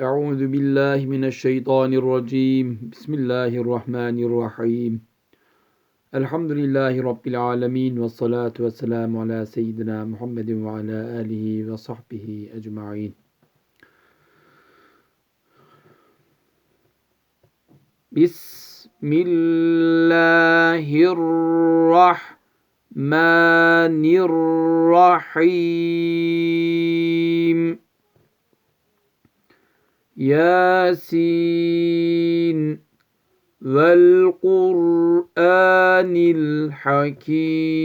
أعوذ بالله من الشيطان الرجيم. بسم الله الرحمن الرحيم. الحمد لله رب العالمين والصلاة والسلام على سيدنا محمد وعلى آله وصحبه أجمعين. بسم الله الرحمن الرحيم. Yasin vel Kur'anil Hakim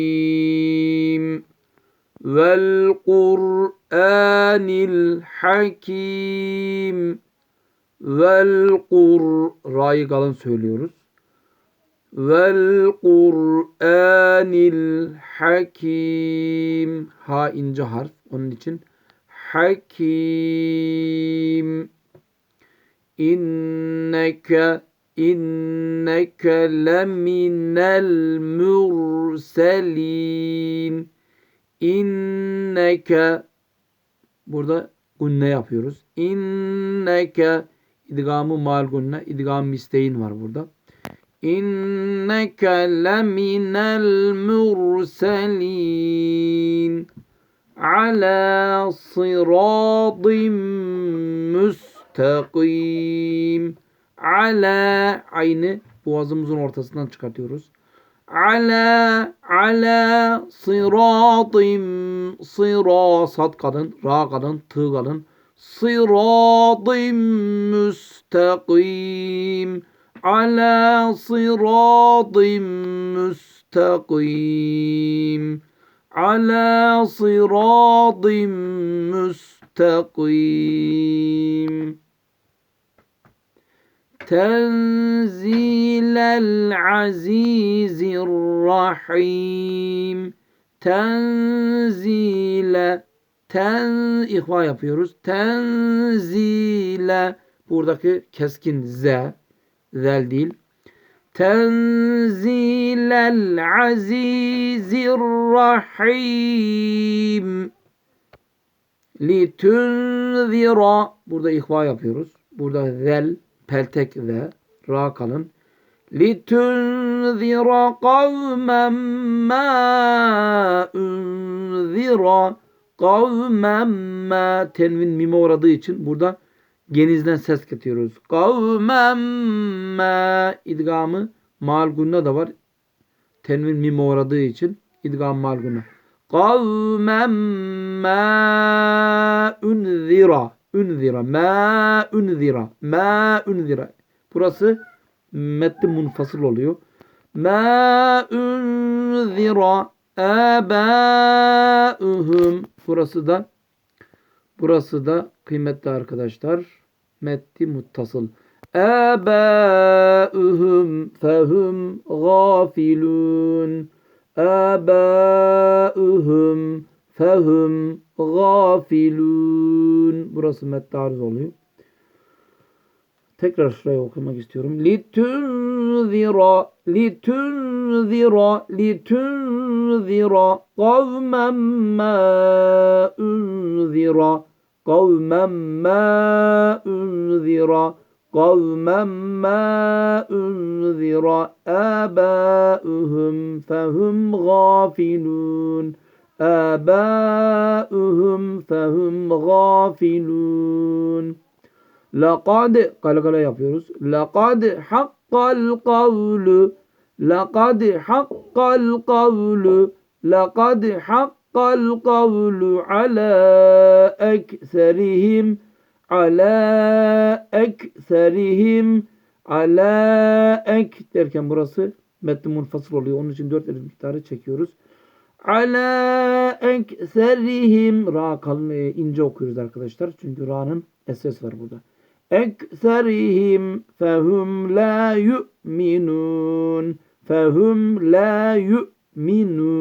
vel Kur'anil Hakim vel Kur Ra'yı kalın söylüyoruz. Vel Kur'anil Hakim Ha ince harf. Onun için Hakim inneke inneke leminel murselin inneke burada gunne yapıyoruz. İnneke idgamı mal gunne idgam misteyin var burada. İnneke leminel murselin ala sıradim müstakim ala aynı boğazımızın ortasından çıkartıyoruz. Ala ala sıradim sıra sat kadın ra kadın tı kadın. Sıradim müstakim ala sıradim müstakim ala sıradim müstakim Tenzilel azizir rahim Tenzile ten ihva yapıyoruz. Tenzile buradaki keskin z zel değil. Tenzilel azizir rahim li tunzira burada ihva yapıyoruz. Burada zel peltek ve ra kalın. Li tunzira kavmen ma unzira kavmen ma tenvin mime uğradığı için burada genizden ses getiriyoruz. Kavmen ma idgamı mal gunna da var. Tenvin mime uğradığı için idgam mal gunna. Kavmen ma unzira unzira ma unzira ma unzira. Burası metni munfasıl oluyor. Ma unzira abauhum. Burası da burası da kıymetli arkadaşlar metni muttasıl. Abauhum fehum gafilun. Abauhum fehum gafilun. Burası metni arz oluyor. Tekrar şurayı okumak istiyorum. Litunzira litunzira litunzira kavmen ma unzira kavmen ma unzira kavmen ma unzira abauhum fehum gafilun abauhum fehum gafilun Laqad kalkala yapıyoruz. Laqad haqqal kavlu Laqad haqqal kavlu Laqad haqqal kavlu ala ekserihim ala ekserihim ala ek derken burası metni munfasıl oluyor. Onun için dört elif miktarı çekiyoruz. Ala ekserihim ra kalın e, ince okuyoruz arkadaşlar. Çünkü ra'nın ses var burada. Ekserihim fehum la yu'minun. Fehum la yu'minun.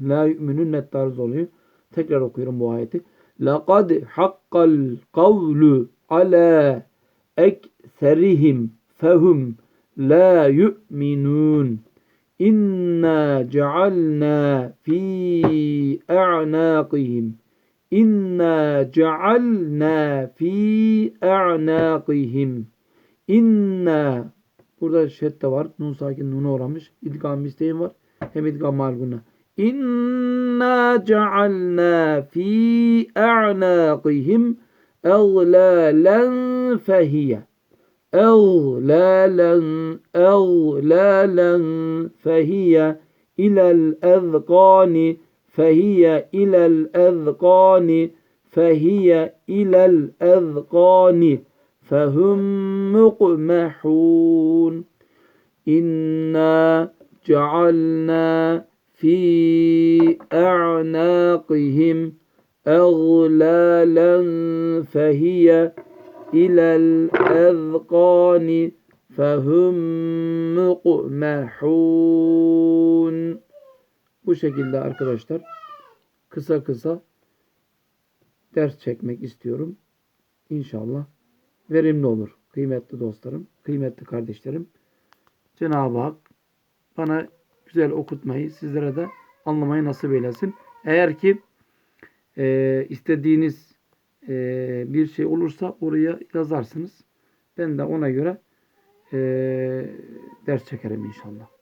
La yu'minun net oluyor. Tekrar okuyorum bu ayeti. Laqad haqqal kavlu ala ekserihim fehum la yu'minun. İnna cealna fi a'naqihim İnna cealna fi a'naqihim. İnna Burada şedde var. Nun sakin nuna uğramış. İdgam isteğim var. Hem idgam malguna. إنا جعلنا في أعناقهم أغلالا فهي أغلالا أغلالا فهي إلى الأذقان فهي إلى الأذقان فهي إلى الأذقان فهم مقمحون إنا جعلنا fi a'naqihim اغلالا فهي إلى الأذقان فهم مقمحون Bu şekilde arkadaşlar kısa kısa ders çekmek istiyorum. İnşallah verimli olur. Kıymetli dostlarım, kıymetli kardeşlerim. Cenab-ı Hak bana güzel okutmayı, sizlere de anlamayı nasip eylesin. Eğer ki e, istediğiniz e, bir şey olursa oraya yazarsınız. Ben de ona göre e, ders çekerim inşallah.